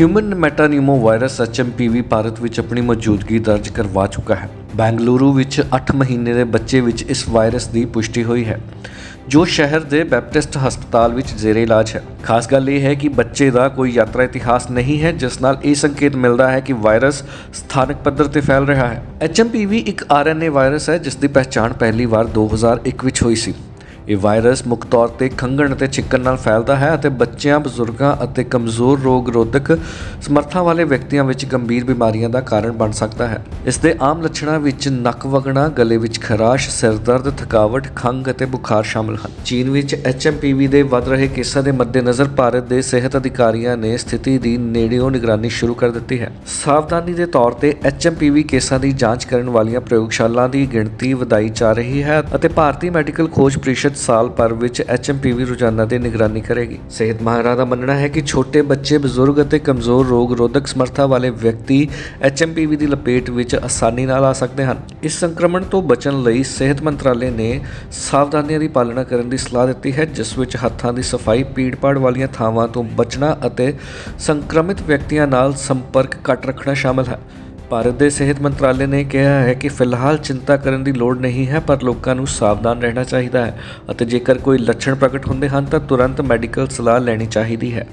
Human metapneumovirus HMPV Bharat ਵਿੱਚ ਆਪਣੀ ਮੌਜੂਦਗੀ ਦਰਜ ਕਰਵਾ ਚੁੱਕਾ ਹੈ। ਬੈਂਗਲੁਰੂ ਵਿੱਚ 8 ਮਹੀਨੇ ਦੇ ਬੱਚੇ ਵਿੱਚ ਇਸ ਵਾਇਰਸ ਦੀ ਪੁਸ਼ਟੀ ਹੋਈ ਹੈ, ਜੋ ਸ਼ਹਿਰ ਦੇ ਬੈਪਟਿਸਟ ਹਸਪਤਾਲ ਵਿੱਚ ਜ਼ੇਰੇ ਇਲਾਜ ਹੈ। ਖਾਸ ਗੱਲ ਇਹ ਹੈ ਕਿ ਬੱਚੇ ਦਾ ਕੋਈ ਯਾਤਰਾ ਇਤਿਹਾਸ ਨਹੀਂ ਹੈ, ਜਿਸ ਨਾਲ ਇਹ ਸੰਕੇਤ ਮਿਲਦਾ ਹੈ ਕਿ ਵਾਇਰਸ ਸਥਾਨਕ ਪੱਧਰ ਤੇ ਫੈਲ ਰਿਹਾ ਹੈ। ਐਚਐਮਪੀਵੀ ਇੱਕ ਆਰਐਨਏ ਵਾਇਰਸ ਹੈ, ਜਿਸ ਦੀ ਪਛਾਣ ਪਹਿਲੀ ਵਾਰ 2001 ਵਿੱਚ ਹੋਈ ਸੀ। ਇਹ ਵਾਇਰਸ ਮੁੱਖ ਤੌਰ ਤੇ ਖੰਘਣ ਅਤੇ ਛਿੱਕਣ ਨਾਲ ਫੈਲਦਾ ਹੈ ਅਤੇ ਬੱਚਿਆਂ, ਬਜ਼ੁਰਗਾਂ ਅਤੇ ਕਮਜ਼ੋਰ ਰੋਗ ਰੋਧਕ ਸਮਰੱਥਾ ਵਾਲੇ ਵਿਅਕਤੀਆਂ ਵਿੱਚ ਗੰਭੀਰ ਬਿਮਾਰੀਆਂ ਦਾ ਕਾਰਨ ਬਣ ਸਕਦਾ ਹੈ ਇਸ ਦੇ ਆਮ ਲੱਛਣਾਂ ਵਿੱਚ ਨੱਕ ਵਗਣਾ, ਗਲੇ ਵਿੱਚ ਖਰਾਸ਼, ਸਿਰ ਦਰਦ, ਥਕਾਵਟ, ਖੰਘ ਅਤੇ ਬੁਖਾਰ ਸ਼ਾਮਲ ਹਨ। ਚੀਨ ਵਿੱਚ ਐਚਐਮਪੀਵੀ ਦੇ ਵੱਧ ਰਹੇ ਕੇਸਾਂ ਦੇ ਮੱਦੇਨਜ਼ਰ ਭਾਰਤ ਦੇ ਸਿਹਤ ਅਧਿਕਾਰੀਆਂ ਨੇ ਸਥਿਤੀ ਦੀ ਨੇੜਿਓਂ ਨਿਗਰਾਨੀ ਸ਼ੁਰੂ ਕਰ ਦਿੱਤੀ ਹੈ। ਸਾਵਧਾਨੀ ਦੇ ਤੌਰ ਤੇ ਐਚਐਮਪੀਵੀ ਕੇਸਾਂ ਦੀ ਜਾਂਚ ਕਰਨ ਵਾਲੀਆਂ ਪ੍ਰਯੋਗਸ਼ਾਲਾਵਾਂ ਦੀ ਗਿਣਤੀ ਵਧਾਈ ਜਾ ਰਹੀ ਹੈ ਅਤੇ ਭਾਰਤੀ ਮੈਡੀਕਲ ਖੋਜ ਪ੍ਰੀਸ਼ਦ ਸਾਲ ਭਰ ਵਿੱਚ ਐਚਐਮਪੀਵੀ ਰੋਜ਼ਾਨਾ ਦੀ ਨਿਗਰਾਨੀ ਕਰੇਗੀ। ਸਿਹਤ ਮਾਹਿਰਾਂ ਦਾ ਮੰਨਣਾ ਹੈ ਕਿ ਛੋਟੇ ਬੱਚੇ, ਬਜ਼ੁਰਗ ਅਤੇ ਕਮਜ਼ੋਰ ਰੋਗ ਰੋਧਕ ਸਮਰੱਥਾ ਵਾਲੇ ਵਿਅਕਤੀ ਐਚਐਮਪੀਵੀ ਦੀ ਲਪੇਟ ਵਿੱਚ ਆਸਾਨੀ ਨਾਲ ਆ ਸਕਦੇ ਹਨ। ਇਸ ਸੰਕਰਮਣ ਤੋਂ ਬਚਣ ਲਈ ਸਿਹਤ ਮੰਤਰਾਲੇ ਨੇ ਸਾਵਧਾਨੀਆਂ ਦੀ ਪਾਲਣਾ ਕਰਨ ਦੀ ਸਲਾਹ ਦਿੱਤੀ ਹੈ ਜਿਸ ਵਿੱਚ ਹੱਥਾਂ ਦੀ ਸਫ਼ਾਈ, ਭੀੜ-ਭਾੜ ਵਾਲੀਆਂ ਥਾਵਾਂ ਤੋਂ ਬਚਣਾ ਅਤੇ ਸੰਕਰਮਿਤ ਵਿਅਕਤੀਆਂ ਨਾਲ ਸੰਪਰਕ ਘੱਟ ਰੱਖਣਾ ਸ਼ਾਮਲ ਹੈ। ਭਾਰਤ ਦੇ ਸਿਹਤ ਮੰਤਰਾਲੇ ਨੇ ਕਿਹਾ ਹੈ ਕਿ ਫਿਲਹਾਲ ਚਿੰਤਾ ਕਰਨ ਦੀ ਲੋੜ ਨਹੀਂ ਹੈ, ਪਰ ਲੋਕਾਂ ਨੂੰ ਸਾਵਧਾਨ ਰਹਿਣਾ ਚਾਹੀਦਾ ਹੈ ਅਤੇ ਜੇਕਰ ਕੋਈ ਲੱਛਣ ਪ੍ਰਗਟ ਹੁੰਦੇ ਹਨ ਤਾਂ ਤੁਰੰਤ ਮੈਡੀਕਲ ਸਲਾਹ ਲੈਣੀ ਚਾਹੀਦੀ ਹੈ।